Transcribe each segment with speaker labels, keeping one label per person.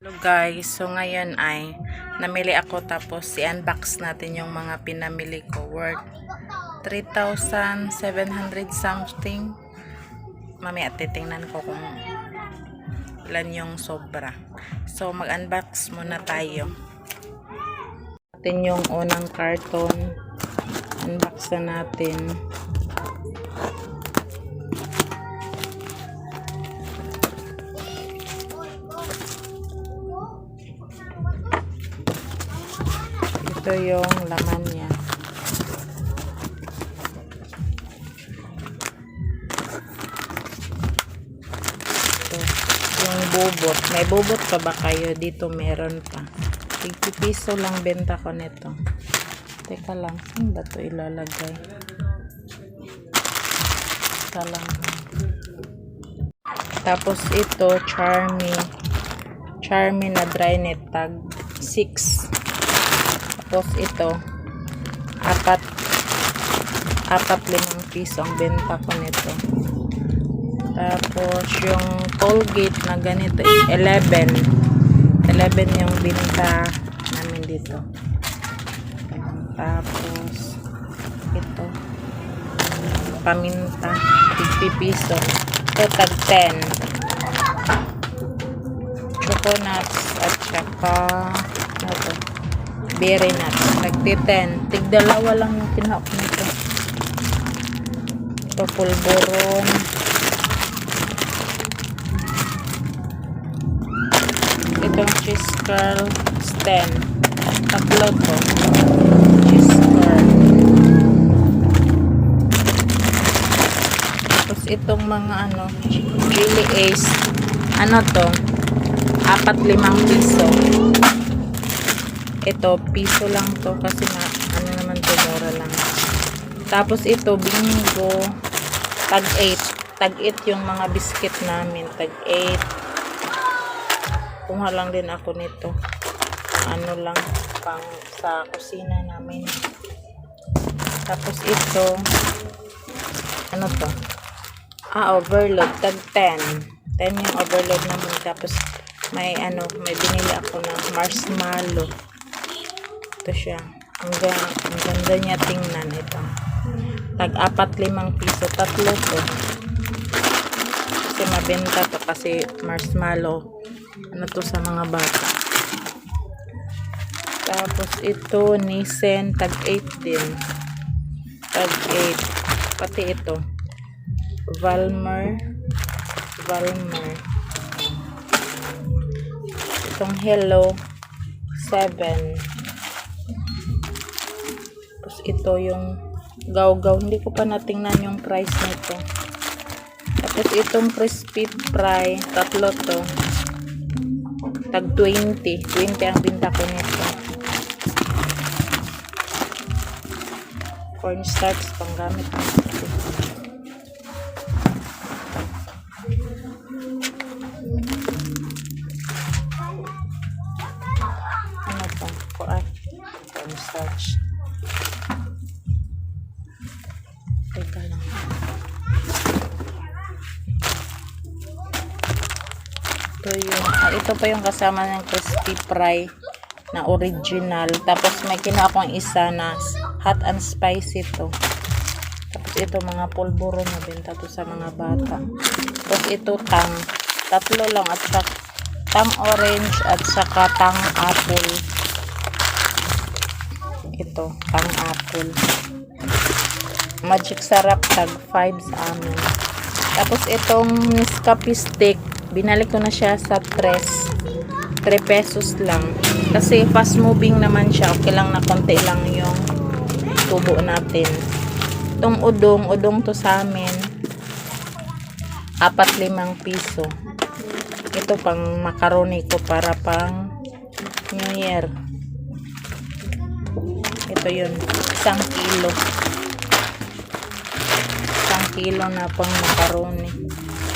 Speaker 1: Hello guys, so ngayon ay namili ako tapos i-unbox natin yung mga pinamili ko worth 3,700 something. Mamaya titingnan ko kung ilan yung sobra. So mag-unbox muna tayo. Natin yung unang carton. Unbox na natin. Ito yung laman niya. Ito, yung bubot. May bubot pa ba kayo? Dito meron pa. 50 piso lang benta ko nito. Teka lang, saan ba ito ilalagay? Teka lang. Tapos ito, Charmy. Charmy na dry net tag 6. Tapos ito, apat, apat limang piso ang benta ko nito. Tapos yung Colgate na ganito, 11. 11 yung binta namin dito. Tapos, ito, paminta, 50 piso. Ito, tag 10. Choco nuts at saka? Berry nuts. Nagti 10. Tigdalawa lang yung kinahap nito. Ito pulburon. Itong cheese curl stand. Tatlo to. Cheese curl. Tapos itong mga ano, chili ace. Ano to? Apat limang piso ito piso lang to kasi na ano naman to mura lang. Tapos ito bingo tag 8 tag 8 yung mga biscuit namin tag 8 kumuha lang din ako nito. Ano lang pang sa kusina namin. Tapos ito ano to? Ah overload tag 10 10 yung overload namin. Tapos may ano may binili ako ng marshmallow ito siya. Ang, ang ganda niya tingnan ito. Tag apat limang piso. Tatlo to. Kasi mabenta to kasi marshmallow. Ano to sa mga bata. Tapos ito Nissan tag 8 din. Tag 8. Pati ito. Valmer. Valmer. Itong Hello 7 tapos ito yung gaw-gaw. Hindi ko pa natingnan yung price nito. Tapos itong crispy fry, tatlo to. Tag 20. 20 ang binta ko nito. Cornstarch pang gamit ko. Ano ay cornstarch. Ito yung, ah, ito pa yung kasama ng crispy fry na original. Tapos may kinuha isa na hot and spicy to. Tapos ito mga pulburo na benta to sa mga bata. Tapos ito tang. Tatlo lang at saka tang orange at saka tang apple. Ito, tang apple. Magic sarap tag 5 sa amin. Tapos itong Nescafe stick, binalik ko na siya sa 3. 3 pesos lang. Kasi fast moving naman siya. Okay lang na konti lang yung tubo natin. Itong udong, udong to sa amin. 4-5 piso. Ito pang macaroni ko para pang New Year. Ito yun. Isang kilo isang kilo na pang macaroni.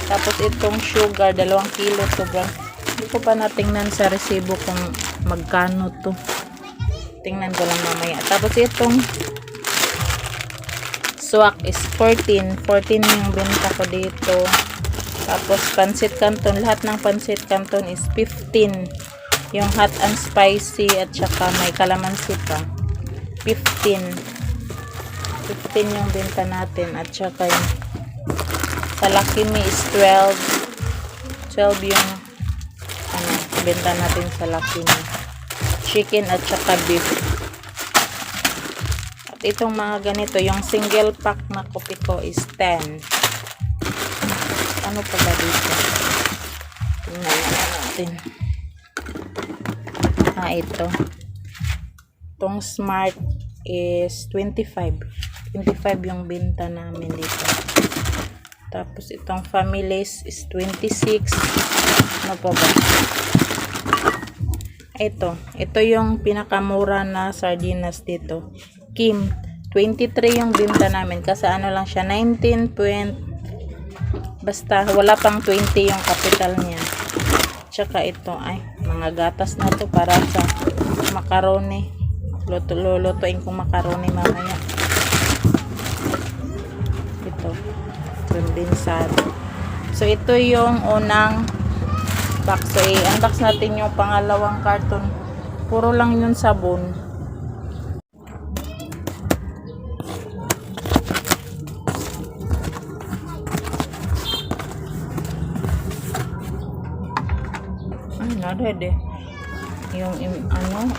Speaker 1: Tapos itong sugar, dalawang kilo sobrang. Hindi ko pa natingnan sa resibo kung magkano to. Tingnan ko lang mamaya. Tapos itong swak is 14. 14 yung benta ko dito. Tapos pansit canton, lahat ng pansit canton is 15. Yung hot and spicy at saka may kalamansi pa. 15. 15 yung benta natin at saka yung sa Lucky Me is 12. 12 yung ano, benta natin sa Lucky Me. Chicken at saka beef. At itong mga ganito, yung single pack na kopi ko is 10. Ano pa ba dito? Tingnan na natin. Ah, ito. Itong smart is 25. 25 yung benta namin dito. Tapos itong families is 26. Ano pa ba? Ito. Ito yung pinakamura na sardinas dito. Kim. 23 yung benta namin. Kasi ano lang siya. 19 point. Basta wala pang 20 yung capital niya. Tsaka ito ay mga gatas na to para sa macaroni. Luto, lulutuin ko macaroni mamaya. Ito. Kondensado. So ito yung unang box. So i-unbox natin yung pangalawang carton. Puro lang yun sabon. Ay, narede. Yung im- ano,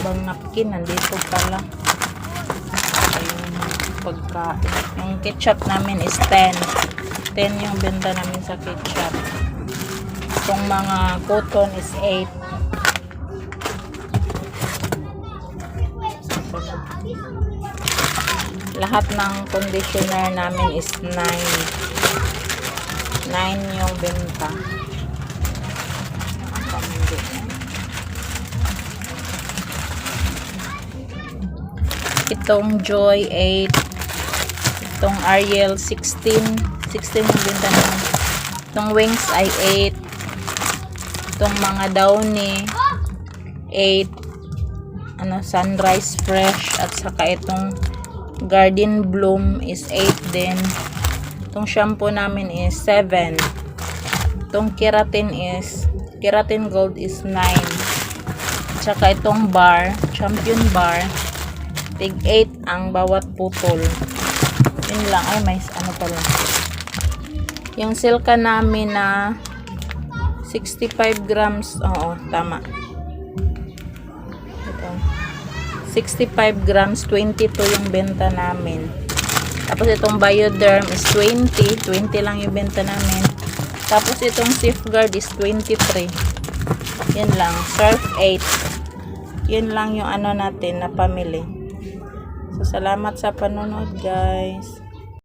Speaker 1: bang napkin, nandito pala. Pagkain. Yung ketchup namin is 10. 10 yung benta namin sa ketchup. Itong mga cotton is 8. Lahat ng conditioner namin is 9. 9 yung benta. Itong Joy 8. Itong Ariel 16. 16 yung benta namin. Itong Wings ay 8. Itong mga Downy 8. Ano, Sunrise Fresh. At saka itong Garden Bloom is 8 din. Itong shampoo namin is 7. Itong keratin is keratin gold is 9. Tsaka itong bar, champion bar, tig 8 ang bawat putol. Lang. Ay, may ano pala. Yung silka namin na 65 grams. Oo, tama. Ito. 65 grams, 22 yung benta namin. Tapos itong Bioderm is 20. 20 lang yung benta namin. Tapos itong Safeguard is 23. Yan lang. Surf 8. Yan lang yung ano natin na pamili. So, salamat sa panonood guys.